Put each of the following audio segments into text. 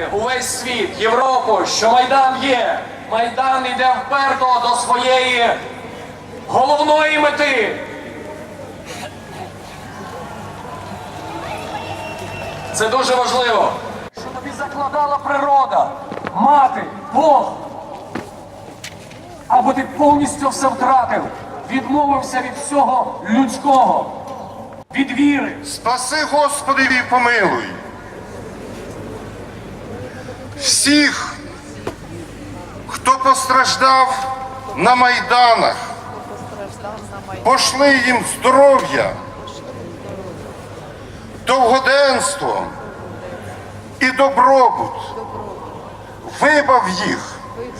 Знаєте, увесь світ, Європу, що Майдан є. Майдан йде вперто до своєї головної мети. Це дуже важливо. Що тобі закладала природа, мати, Бог. Або ти повністю все втратив, відмовився від всього людського, від віри. Спаси, Господи, і помилуй. Всіх, хто постраждав на майданах, пошли їм здоров'я, довгоденство і добробут. Вибав їх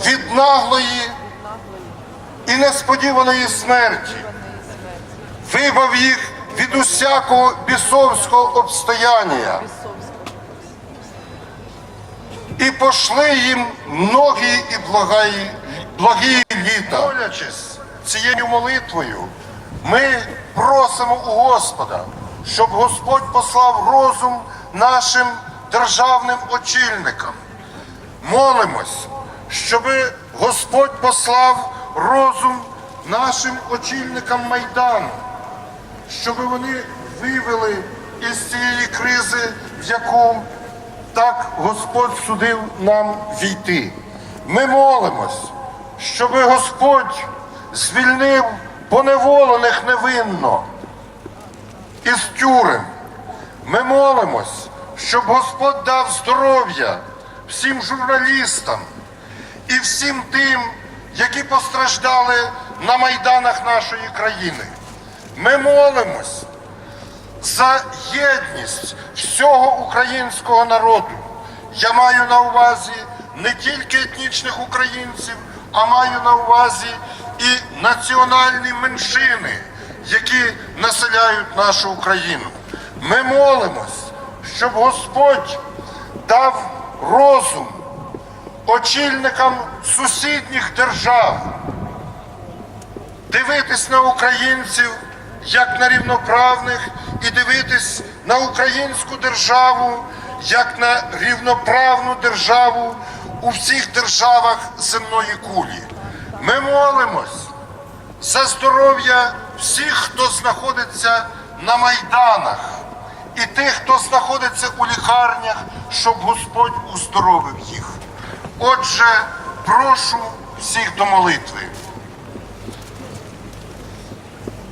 від наглої і несподіваної смерті. Вибав їх від усякого бісовського обстояння і пошли їм многі і благі, благі літа. Молячись цією молитвою, ми просимо у Господа, щоб Господь послав розум нашим державним очільникам. Молимось, щоб Господь послав розум нашим очільникам Майдану, щоб вони вивели із цієї кризи, в яку так Господь судив нам війти. Ми молимось, щоб Господь звільнив поневолених невинно із тюрем. Ми молимось, щоб Господь дав здоров'я всім журналістам і всім тим, які постраждали на майданах нашої країни. Ми молимось за єдність всього українського народу. Я маю на увазі не тільки етнічних українців, а маю на увазі і національні меншини, які населяють нашу Україну. Ми молимось, щоб Господь дав розум очільникам сусідніх держав дивитись на українців як на рівноправних і дивитись на українську державу як на рівноправну державу у всіх державах земної кулі. Ми молимось за здоров'я всіх, хто знаходиться на майданах, і тих, хто знаходиться у лікарнях, щоб Господь уздоровив їх. Отже, прошу всіх до молитви.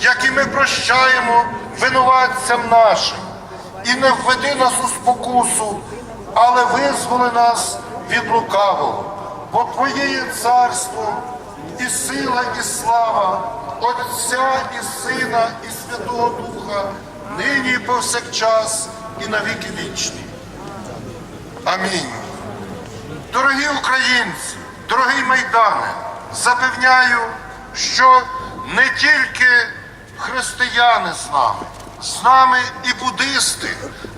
які ми прощаємо винуватцям нашим, і не введи нас у спокусу, але визволи нас від лукавого, бо Твоє царство, і сила, і слава, Отця і Сина, і Святого Духа, нині і повсякчас, і на віки вічні. Амінь. Дорогі українці, дорогий майдане, запевняю, що не тільки християни з нами, з нами і буддисти,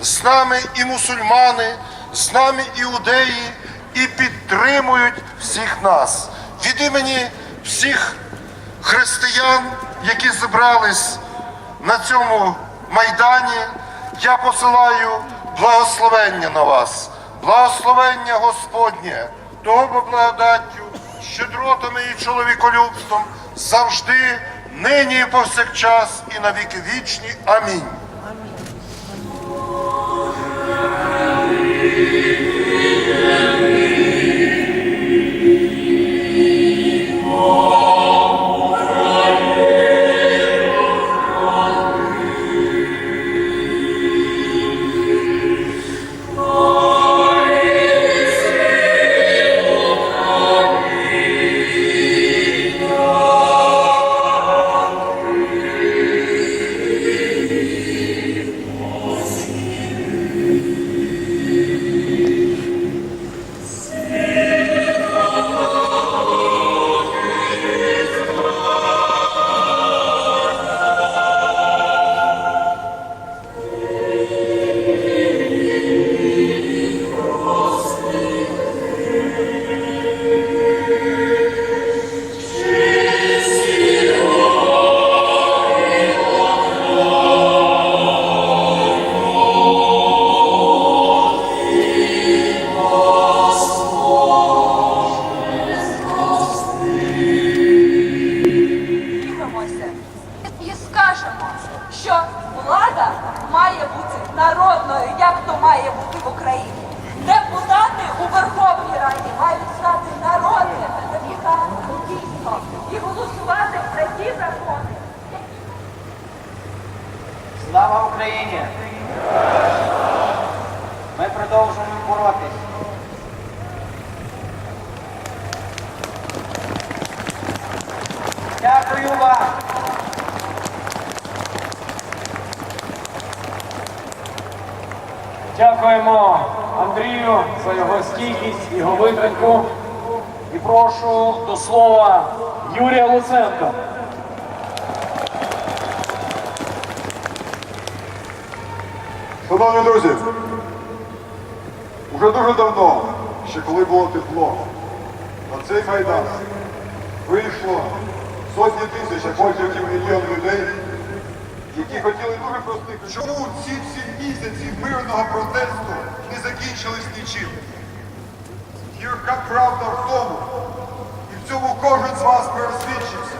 з нами і мусульмани, з нами іудеї, і підтримують всіх нас. Від імені всіх християн, які зібрались на цьому майдані, я посилаю благословення на вас, благословення Господнє, того благодаттю, щедротами і чоловіколюбством завжди, нині повсякчас, і на віки вічні. Амінь. Продовжуємо боротись. Дякую вам! Дякуємо Андрію за його стійкість, його витримку. І прошу до слова Юрія Луценка. Шановні друзі, уже дуже давно, ще коли було тепло, на цей майдан вийшло сотні тисяч, а потім мільйон людей, які хотіли дуже простих. Чому ці всі місяці мирного протесту не закінчились нічим? Гірка правда в тому, і в цьому кожен з вас пересвідчився,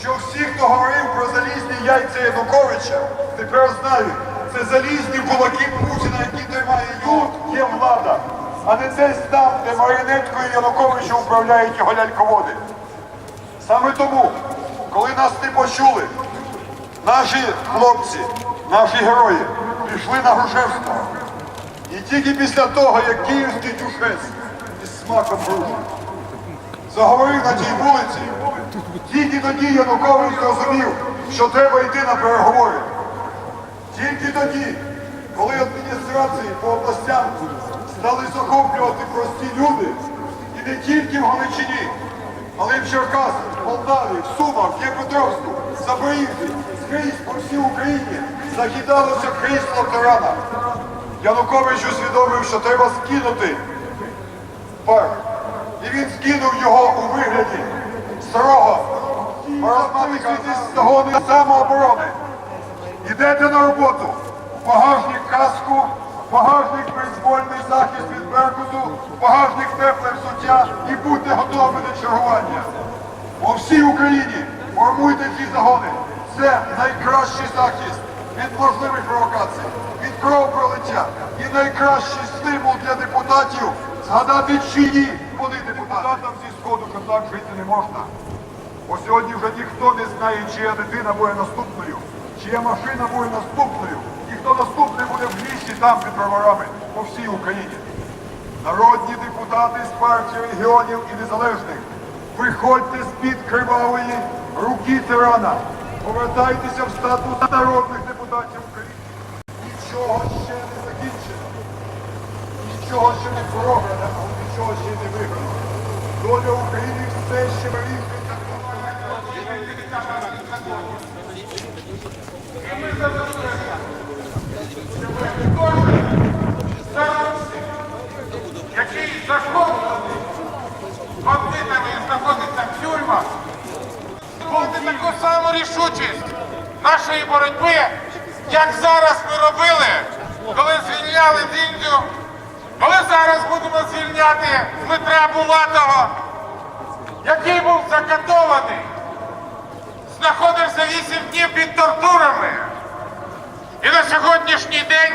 що всі, хто говорив про залізні яйця Януковича, тепер знають, це залізні кулаки Путіна, які тримає тут є влада, а не десь там, де марionеткою Януковича управляють його ляльководи. Саме тому, коли нас не почули, наші хлопці, наші герої пішли на Грушевського. І тільки після того, як київський дюшес із смаком дружби заговорив на тій вулиці, тільки тоді Янукович зрозумів, що треба йти на переговори. Тільки тоді, коли адміністрації по областям стали захоплювати прості люди, і не тільки в Галичині, але й в Черкасах, в Полтаві, в Сумах, в Дніпропетровську, в Запоріжжі, скрізь по всій Україні західалося крісло тирана. Янукович усвідомив, що треба скинути парк. І він скинув його у вигляді старого маразматика зі загону самооборони. Йдете на роботу. В багажник каску, в багажник бейсбольний захист від беркуту, в багажник тепле взуття і будьте готові до чергування. По всій Україні формуйте ці загони. Це найкращий захист від можливих провокацій, від кровопролиття і найкращий стимул для депутатів згадати, чиї вони депутатам зі сходу, що так жити не можна. Бо сьогодні вже ніхто не знає, чия дитина буде наступною, чия машина буде наступною, і хто наступний буде в лісі там під броварами по всій Україні. Народні депутати з партії регіонів і незалежних, виходьте з-під кривавої руки тирана, повертайтеся в статус народних депутатів України. Нічого ще не закінчено, нічого ще не програно, нічого ще не виграно. Доля України все ще вирішується. який захоплений бандитами знаходиться в тюрмах, буде таку саму рішучість нашої боротьби, як зараз ми робили, коли звільняли Діндю, коли зараз будемо звільняти Дмитра Булатова, який був закатований, знаходився 8 днів під тортурами. І на сьогоднішній день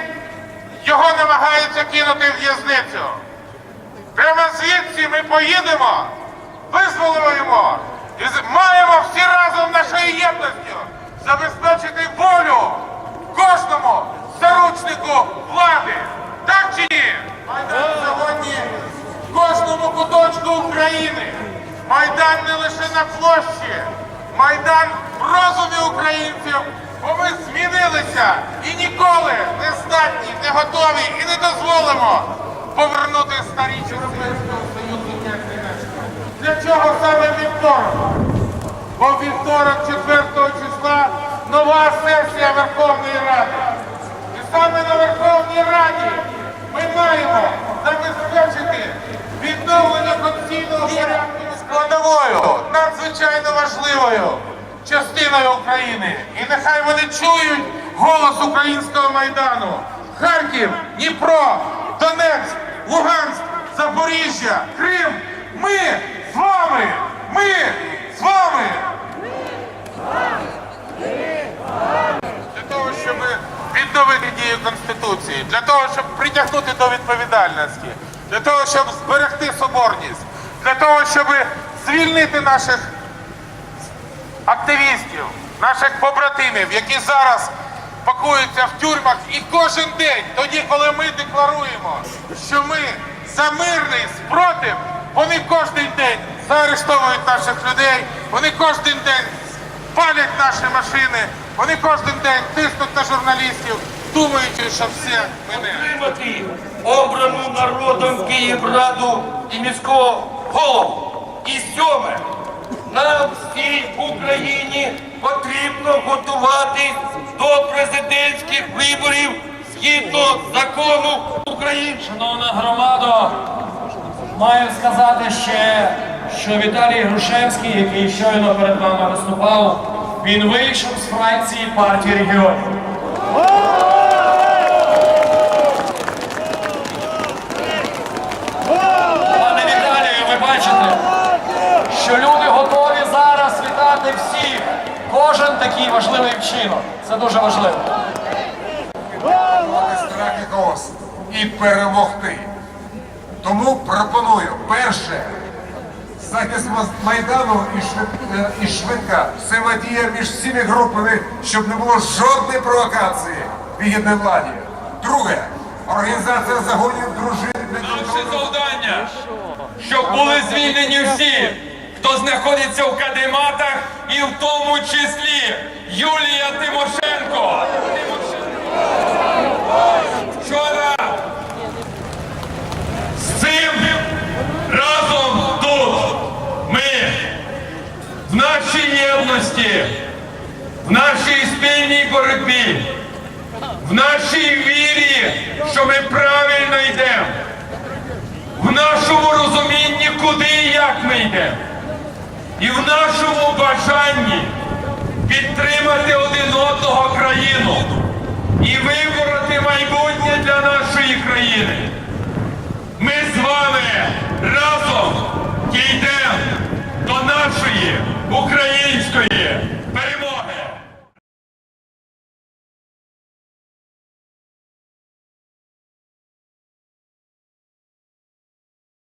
його намагаються кинути в в'язницю. Прямо звідси ми поїдемо, визволимо і маємо всі разом нашою єдністю забезпечити волю кожному заручнику влади. Так чи ні? Майдан сьогодні в кожному куточку України. Майдан не лише на площі, Майдан в розумі українців, бо ми змінилися і ніколи не здатні, не готові і не дозволимо повернути старі Європейського Союзу як Для чого саме вівторок? Бо вівторок 4 числа нова сесія Верховної Ради. І саме на Верховній Раді ми маємо забезпечити надзвичайно важливою частиною України. І нехай вони чують голос українського майдану. Харків, Дніпро, Донецьк, Луганськ, Запоріжжя, Крим. Ми з вами! Ми з вами! ми Для того, щоб відновити дію Конституції, для того, щоб притягнути до відповідальності, для того, щоб зберегти соборність, для того, щоб звільнити наших активістів, наших побратимів, які зараз пакуються в тюрмах, і кожен день, тоді, коли ми декларуємо, що ми за мирний спротив, вони кожен день заарештовують наших людей, вони кожен день палять наші машини, вони кожен день тиснуть на журналістів, думаючи, що все мене. підтримати обрану народом Київраду і міського голову. І сьоме, нам всій Україні потрібно готуватись до президентських виборів згідно закону України. Шановна громадо, маю сказати ще, що Віталій Грушевський, який щойно перед вами виступав, він вийшов з фракції партії регіонів. Пане Віталію, ви бачите, що люди готові зараз вітати всіх. Кожен такий важливий вчинок. Це дуже важливо. страх і хаос і перемогти. Тому пропоную перше захист Майдану і, швид- е, і швидка взаємодія між всіми групами, щоб не було жодної провокації вигідної владі. Друге організація загонів дружин Наше завдання, щоб були звільнені всі, хто знаходиться в кадематах, і в тому числі Юлія Тимошенко. і вибороти майбутнє для нашої країни. Ми з вами разом дійдемо до нашої української.